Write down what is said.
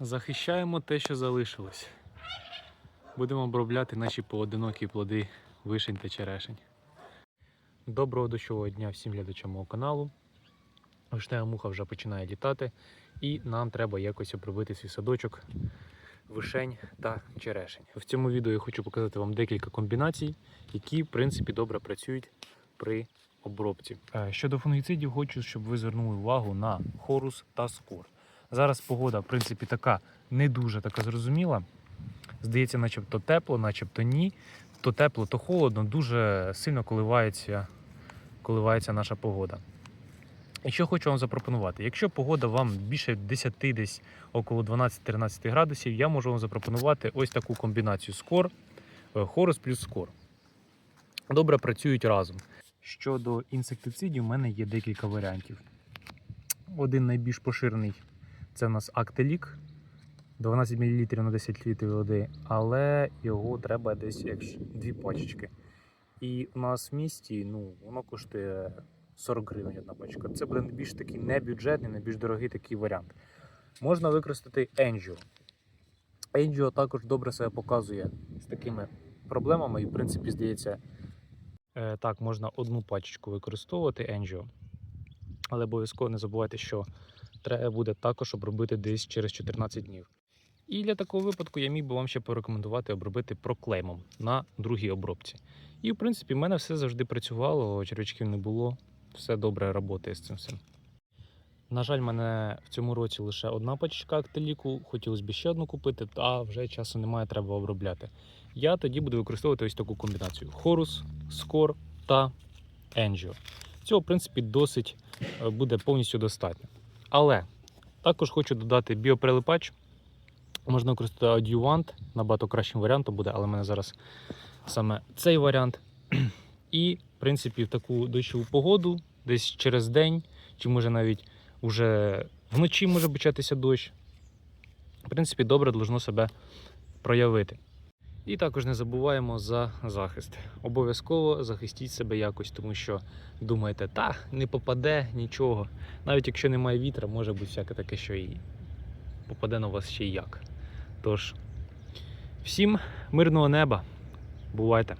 Захищаємо те, що залишилось. Будемо обробляти наші поодинокі плоди вишень та черешень. Доброго дощового дня всім глядачам мого каналу. Вишнева муха вже починає літати, і нам треба якось обробити свій садочок вишень та черешень. В цьому відео я хочу показати вам декілька комбінацій, які в принципі добре працюють при обробці. Е, Щодо фунгіцидів, хочу, щоб ви звернули увагу на хорус та скор. Зараз погода, в принципі, така не дуже така зрозуміла. Здається, начебто тепло, начебто ні. То тепло, то холодно, дуже сильно коливається, коливається наша погода. І що хочу вам запропонувати? Якщо погода вам більше 10, десь около 12-13 градусів, я можу вам запропонувати ось таку комбінацію скор, е, хорус плюс скор. Добре працюють разом. Щодо інсектицидів, у мене є декілька варіантів. Один найбільш поширений це у нас Актелік. 12 мл на 10 літрів води, але його треба десь як дві пачечки. І у нас в місті ну, воно коштує 40 гривень одна пачка. Це буде більш такий небюджетний, найбільш дорогий такий варіант. Можна використати Angio. Angio також добре себе показує з такими проблемами, і, в принципі, здається, е, так, можна одну пачечку використовувати Angio. Але обов'язково не забувайте, що треба буде також обробити десь через 14 днів. І для такого випадку я міг би вам ще порекомендувати обробити проклеймом на другій обробці. І в принципі, в мене все завжди працювало, червячків не було, все добре працює з цим всім. На жаль, в мене в цьому році лише одна пачка актеліку, хотілося б ще одну купити, та вже часу немає, треба обробляти. Я тоді буду використовувати ось таку комбінацію: Хорус, Скор та Angio. Цього, в принципі, досить е, буде повністю достатньо. Але також хочу додати біоприлипач. Можна використати адювант, набагато кращим варіантом буде, але в мене зараз саме цей варіант. І, в принципі, в таку дощову погоду, десь через день, чи може навіть уже вночі може початися дощ. В принципі, добре должно себе проявити. І також не забуваємо за захист. Обов'язково захистіть себе якось, тому що думаєте, та не попаде нічого. Навіть якщо немає вітра, може бути всяке таке, що і попаде на вас ще й як. Тож, всім мирного неба. Бувайте!